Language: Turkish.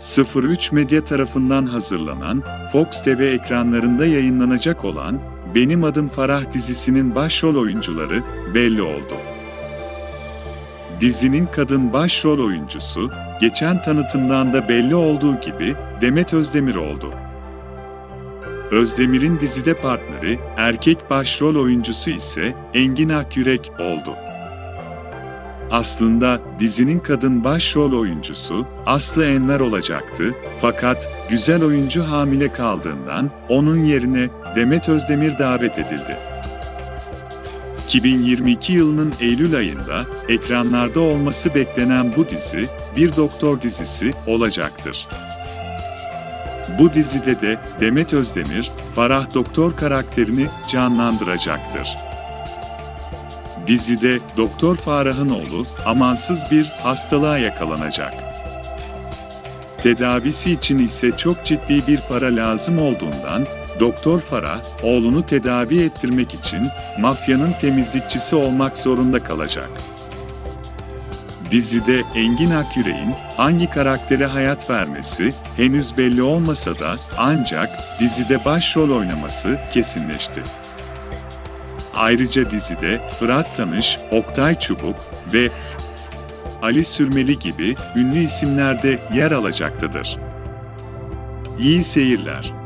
03 Medya tarafından hazırlanan, Fox TV ekranlarında yayınlanacak olan Benim Adım Farah dizisinin başrol oyuncuları belli oldu. Dizinin kadın başrol oyuncusu, geçen tanıtımdan da belli olduğu gibi Demet Özdemir oldu. Özdemir'in dizide partneri, erkek başrol oyuncusu ise Engin Akyürek oldu. Aslında dizinin kadın başrol oyuncusu Aslı Enver olacaktı fakat güzel oyuncu hamile kaldığından onun yerine Demet Özdemir davet edildi. 2022 yılının Eylül ayında ekranlarda olması beklenen bu dizi bir doktor dizisi olacaktır. Bu dizide de Demet Özdemir, Farah Doktor karakterini canlandıracaktır. Dizide Doktor Farah'ın oğlu amansız bir hastalığa yakalanacak. Tedavisi için ise çok ciddi bir para lazım olduğundan Doktor Farah oğlunu tedavi ettirmek için mafyanın temizlikçisi olmak zorunda kalacak. Dizide Engin Akyürek'in hangi karaktere hayat vermesi henüz belli olmasa da ancak dizide başrol oynaması kesinleşti. Ayrıca dizide Fırat Tanış, Oktay Çubuk ve Ali Sürmeli gibi ünlü isimler de yer alacaktadır. İyi seyirler.